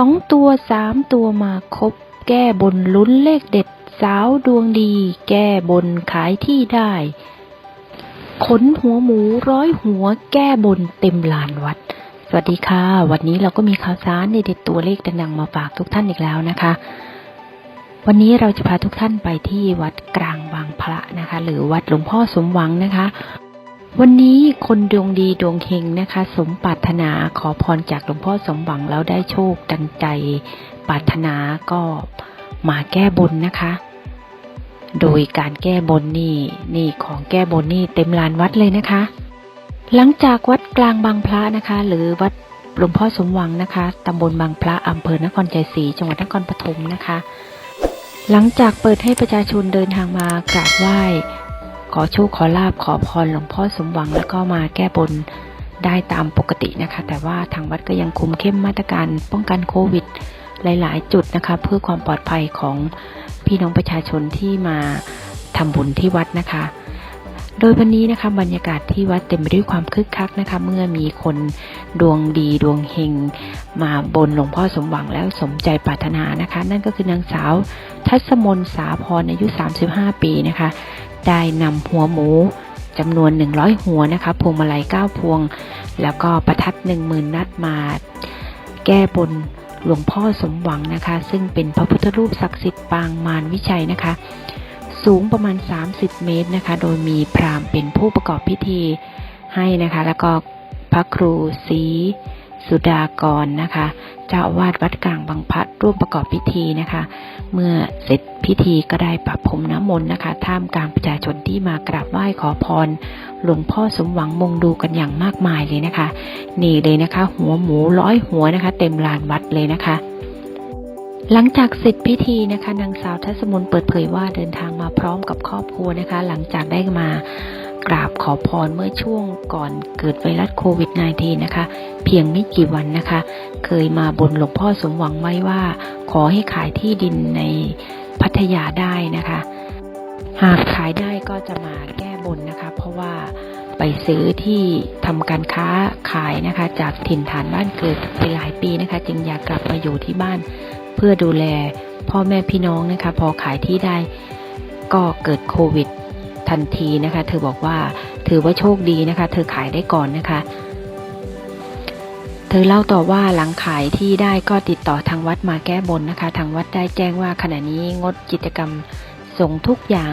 สองตัวสามตัวมาครบ แก้บนลุ้นเลขเด็ด สาวดวงดี แก้บนขายที่ได้ ขนหัวหมูร้อยหัว แก้บนเต็มลานวัด สวัสดีค่ะ วันนี้เราก็มีข่าวสารในเด็ดตัวเลขดังๆมาฝากทุกท่านอีกแล้วนะคะ วันนี้เราจะพาทุกท่านไปที่วัดกลางบางพระนะคะ หรือวัดหลวงพ่อสมหวังนะคะ วันนี้คนดวงดีดวงเฮงนะคะ สมปรารถนาขอพรจากหลวงพ่อสมหวังแล้วได้โชคดังใจปรารถนาก็มาแก้บนนะคะ โดยการแก้บนนี่นี่ของแก้บนนี่เต็มลานวัดเลยนะคะ หลังจากวัดกลางบางพระนะคะ หรือวัดหลวงพ่อสมหวังนะคะตำบลบางพระอำเภอนครใจศรีจังหวัดนครปฐมนะคะ หลังจากเปิดให้ประชาชนเดินทางมากราบไหว้ อโชคขอลาบขอพรหลวงพ่อสมหวังแล้วก็มาแก้บนได้ตามปกตินะคะ แต่ว่าทางวัดก็ยังคุมเข้มมาตรการป้องกันโควิด หลาย ๆ จุดนะคะ เพื่อความปลอดภัยของพี่น้องประชาชนที่มาทำบุญที่วัดนะคะ โดยวันนี้นะคะบรรยากาศที่วัดเต็มไปด้วยความคึกคักนะคะ เมื่อมีคนดวงดีดวงเฮงมาบนหลวงพ่อสมหวังแล้วสมใจปรารถนานะคะ นั่นก็คือนางสาวทัศมนสาพรอายุ 35 ปีนะคะ ได้นำหัวหมูจำนวน 100 หัวนะคะพวงมาลัย 9 พวง แล้วก็ประทัด 10,000 นัดมา แก้บนหลวงพ่อสมหวังนะคะ ซึ่งเป็นพระพุทธรูปศักดิ์สิทธิ์ปางมารวิชัยนะคะ สูงประมาณ 30 เมตรนะคะ โดยมีพราหมณ์เป็นผู้ประกอบพิธีให้นะคะ แล้วก็พระครูศรี สุดากรนะคะ เจ้าวาสวัดกลางบางพัดร่วมประกอบพิธีนะคะ เมื่อเสร็จพิธีก็ได้ประพรมน้ำมนต์นะคะ ท่ามกลางประชาชนที่มากราบไหว้ขอพร หลวงพ่อสมหวังมงดูกันอย่างมากมายเลยนะคะ นี่เลยนะคะ หัวหมูร้อยหัวนะคะ เต็มลานวัดเลยนะคะหลังจากเสร็จพิธีนะคะนางสาวทัศมนเปิดเผยว่าเดินทางมาพร้อมกับครอบครัวนะคะ หลังจากได้มา กราบขอพรเมื่อช่วงก่อนเกิดไวรัสโควิด -19 นะคะ เพียงไม่กี่วันนะคะ เคยมาบนหลวงพ่อสมหวังไว้ว่า ขอให้ขายที่ดินในพัทยาได้นะคะ หากขายได้ก็จะมาแก้บนนะคะ เพราะว่าไปซื้อที่ทำการค้าขายนะคะ จากถิ่นฐานบ้านเกิดไปหลายปีนะคะ จึงอยากกลับมาอยู่ที่บ้าน เพื่อดูแลพ่อแม่พี่น้องนะคะ พอขายที่ได้ก็เกิดโควิด ทันทีนะคะ เธอบอกว่าถือว่าโชคดีนะคะ เธอขายได้ก่อนนะคะ เธอเล่าต่อว่าหลังขายที่ได้ก็ติดต่อทางวัดมาแก้บนนะคะ ทางวัดได้แจ้งว่าขณะนี้งดกิจกรรมส่งทุกอย่าง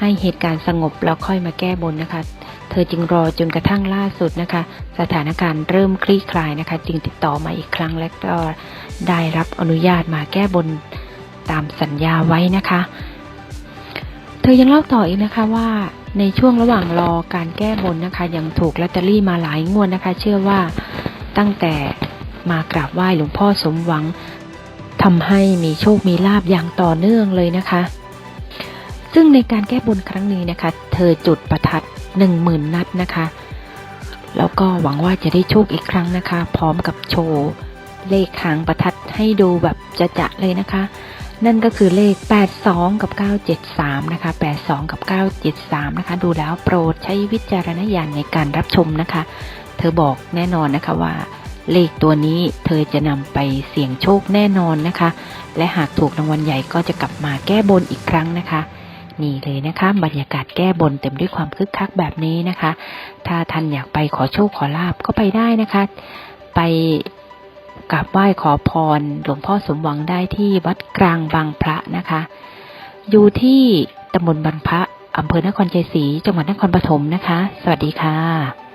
ให้เหตุการณ์สงบแล้วค่อยมาแก้บนนะคะ เธอจึงรอจนกระทั่งล่าสุดนะคะ สถานการณ์เริ่มคลี่คลายนะคะ จึงติดต่อมาอีกครั้งและก็ได้รับอนุญาตมาแก้บนตามสัญญาไว้นะคะ ธอยังเล่าต่ออีกนะคะว่าในช่วงระหว่างรอการแก้บนนะคะ ยังถูกลอตเตอรี่มาหลายงวดนะคะ เชื่อว่าตั้งแต่มากราบไหว้หลวงพ่อสมหวังทำให้มีโชคมีลาบอย่างต่อเนื่องเลยนะคะ ซึ่งในการแก้บนครั้งนี้นะคะ เธอจุดประทัดหนึ่งหมื่นนัดนะคะ แล้วก็หวังว่าจะได้โชคอีกครั้งนะคะ พร้อมกับโชว์เลขหางประทัดให้ดูแบบจะจะเลยนะคะ นั่นก็คือเลข 82 กับ 973 นะคะ 82 กับ 973 นะคะ ดูแล้วโปรดใช้วิจารณญาณในการรับชมนะคะ เธอบอกแน่นอนนะคะว่า เลขตัวนี้เธอจะนำไปเสี่ยงโชคแน่นอนนะคะ และหากถูกรางวัลใหญ่ก็จะกลับมาแก้บนอีกครั้งนะคะนี่เลยนะคะบรรยากาศแก้บนเต็มด้วยความคึกคักแบบนี้นะคะ ถ้าท่านอยากไปขอโชคขอลาบก็ไปได้นะคะ ไป กราบไหว้ขอพรหลวงพ่อสมหวังได้ที่วัดกลางบางพระนะคะ อยู่ที่ตำบลบางพระอำเภอนครใจศรีจังหวัดนครปฐมนะคะ สวัสดีค่ะ